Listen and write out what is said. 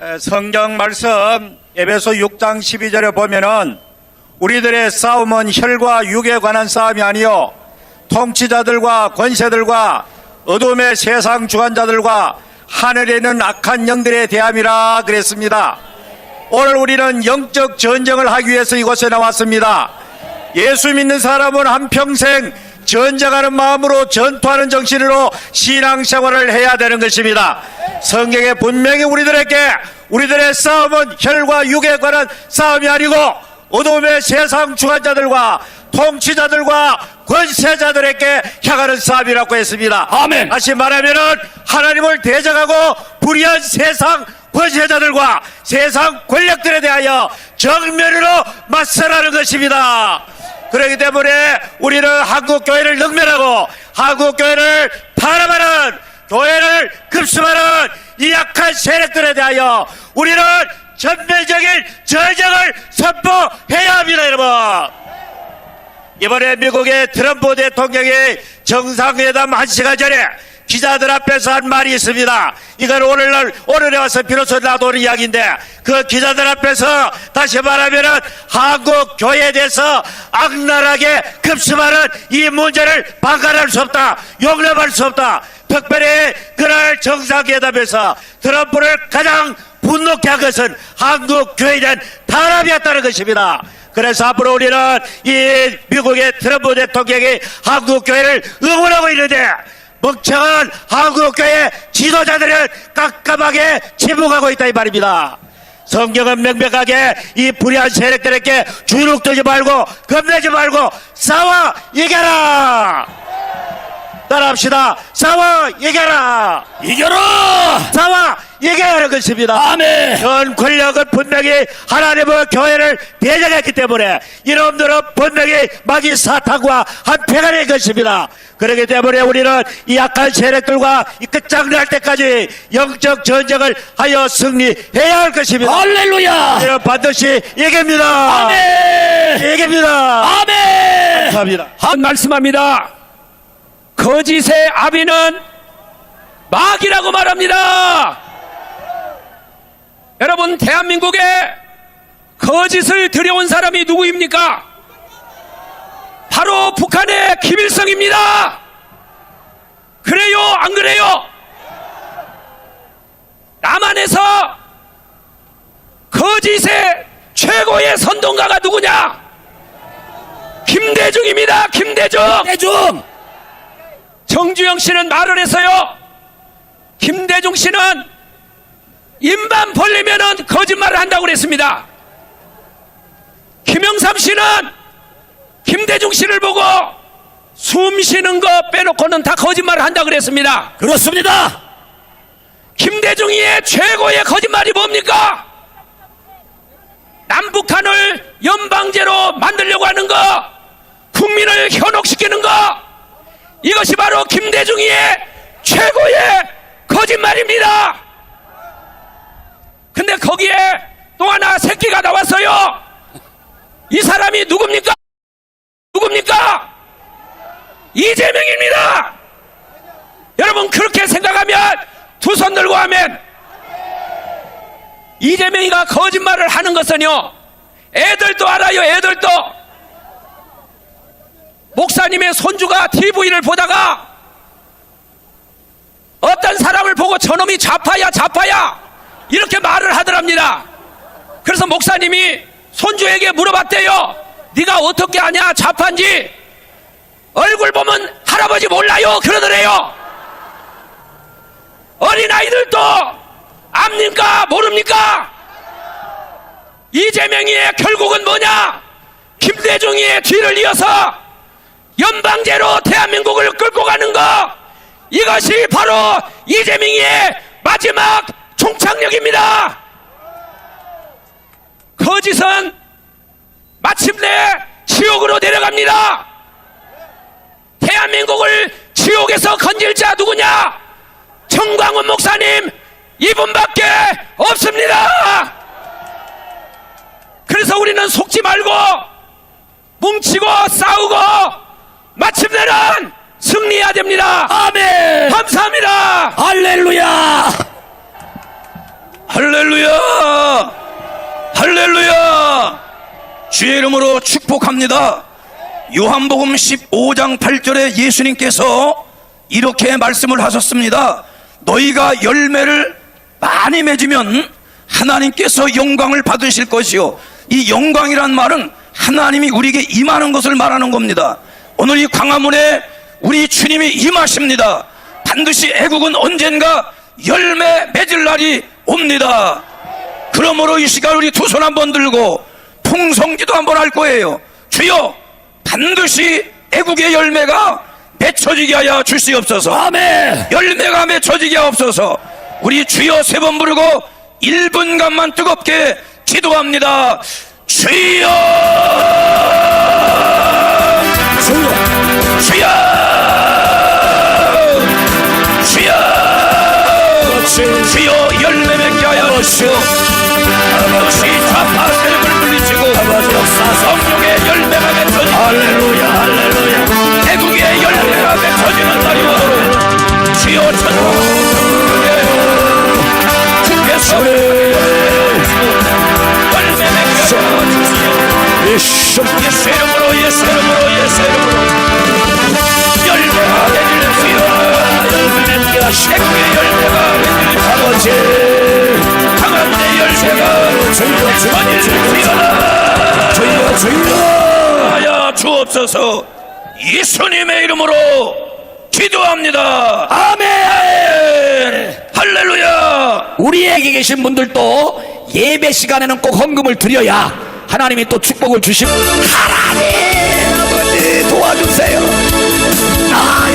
에, 성경 말씀 에베소 6장 12절에 보면은 우리들의 싸움은 혈과 육에 관한 싸움이 아니요 통치자들과 권세들과 어둠의 세상 주관자들과 하늘에 있는 악한 영들에 대함이라 그랬습니다. 오늘 우리는 영적 전쟁을 하기 위해서 이곳에 나왔습니다. 예수 믿는 사람은 한평생 전쟁하는 마음으로 전투하는 정신으로 신앙생활을 해야 되는 것입니다. 성경에 분명히 우리들에게 우리들의 싸움은 혈과 육에 관한 싸움이 아니고 어둠의 세상 주관자들과 통치자들과 권세자들에게 향하는 싸움이라고 했습니다. 아멘. 다시 말하면은 하나님을 대적하고 불의한 세상 권세자들과 세상 권력들에 대하여 정면으로 맞서라는 것입니다. 그렇기 때문에 우리는 한국 교회를 능멸하고 한국 교회를 탄압하는 교회를 급습하는 이 약한 세력들에 대하여 우리는 전면적인 전쟁을 선포해야 합니다, 여러분. 이번에 미국의 트럼프 대통령이 정상회담 한 시간 전에 기자들 앞에서 한 말이 있습니다. 이건 오늘날, 오늘에 와서 비로소 나도는 이야기인데, 그 기자들 앞에서 다시 말하면은 한국 교회에 대해서 악랄하게 급습하는 이 문제를 방관할 수 없다. 용납할 수 없다. 특별히 그날 정상회담에서 트럼프를 가장 분노케 한 것은 한국 교회에 대한 탄압이었다는 것입니다. 그래서 앞으로 우리는 이 미국의 트럼프 대통령이 한국 교회를 응원하고 있는데 멍청한 한국 교회 지도자들은 깜깜하게 침묵하고 있다 이 말입니다. 성경은 명백하게 이 불의한 세력들에게 주눅들지 말고 겁내지 말고 싸워 이겨라. 따라합시다. 싸워 이겨라. 이겨라! 싸워 이겨야 하는 것입니다. 아멘! 전 권력은 분명히 하나님의 교회를 대적했기 때문에 이놈들은 분명히 마귀 사탄과 한패가 된 것입니다. 그렇기 때문에 우리는 이 약한 세력들과 이 끝장날 때까지 영적 전쟁을 하여 승리해야 할 것입니다. 할렐루야! 우리는 반드시 이깁니다. 아멘! 이깁니다. 아멘! 감사합니다. 한 말씀합니다. 거짓의 아비는 마귀라고 말합니다. 여러분, 대한민국에 거짓을 들여온 사람이 누구입니까? 바로 북한의 김일성입니다. 그래요? 안 그래요? 남한에서 거짓의 최고의 선동가가 누구냐? 김대중입니다. 김대중. 대중 정주영 씨는 말을 했어요. 김대중 씨는 입만 벌리면은 거짓말을 한다고 그랬습니다. 김영삼 씨는 김대중 씨를 보고 숨 쉬는 거 빼놓고는 다 거짓말을 한다고 그랬습니다. 그렇습니다. 김대중이의 최고의 거짓말이 뭡니까? 남북한을 연방제로 만들려고 하는 거, 국민을 현혹시키는 거, 이것이 바로 김대중이의 최고의 거짓말입니다. 근데 거기에 또 하나 새끼가 나왔어요. 이 사람이 누굽니까? 누굽니까? 이재명입니다. 여러분 그렇게 생각하면 두 손 들고 하면 이재명이가 거짓말을 하는 것은요 애들도 알아요 애들도 목사님의 손주가 TV를 보다가 어떤 사람을 보고 저놈이 좌파야 좌파야 이렇게 말을 하더랍니다. 그래서 목사님이 손주에게 물어봤대요 네가 어떻게 아냐? 좌파인지? 얼굴 보면 할아버지 몰라요? 그러더래요 어린아이들도 압니까? 모릅니까? 이재명이의 결국은 뭐냐? 김대중이의 뒤를 이어서 연방제로 대한민국을 끌고 가는 거. 이것이 바로 이재명이의 마지막 총착력입니다 거짓은 마침내 지옥으로 내려갑니다 대한민국을 지옥에서 건질 자 누구냐 정광훈 목사님 이분밖에 없습니다. 그래서 우리는 속지 말고 뭉치고 싸우고 마침내는 승리해야 됩니다. 아멘. 감사합니다. 할렐루야. 할렐루야! 할렐루야! 주의 이름으로 축복합니다. 요한복음 15장 8절에 예수님께서 이렇게 말씀을 하셨습니다. 너희가 열매를 많이 맺으면 하나님께서 영광을 받으실 것이요. 이 영광이란 말은 하나님이 우리에게 임하는 것을 말하는 겁니다. 오늘 이 광화문에 우리 주님이 임하십니다. 반드시 애국은 언젠가 열매 맺을 날이 옵니다. 그러므로 이 시간 우리 두 손 한번 들고 풍성기도 한번 할 거예요. 주여 반드시 애국의 열매가 맺혀지게 하여 주시옵소서. 아멘. 열매가 맺혀지게 하옵소서. 우리 주여 세 번 부르고 1분간만 뜨겁게 기도합니다. 주여 주여. 맺게 주시오 아버지 좌파 세력을 물리치고 성령의 열매가 맺혀지는 할렐루야. 할렐루야. 대국의 열매가 맺혀지는 날이 오도록 주여 천국에 주께서 열매 맺게 하여 주시오 예수. 이름으로 예수 이름으로 예수 이름으로 열매가 주여 대국의 열매가 맺을 아버지. 맺을 주여. 주여 주여. 주여. 하여 주옵소서 예수님의 이름으로 기도합니다 아멘. 할렐루야 우리에게 계신 분들도 예배 시간에는 꼭 헌금을 드려야 하나님이 또 축복을 주심. 하나님 아버지 도와주세요. 아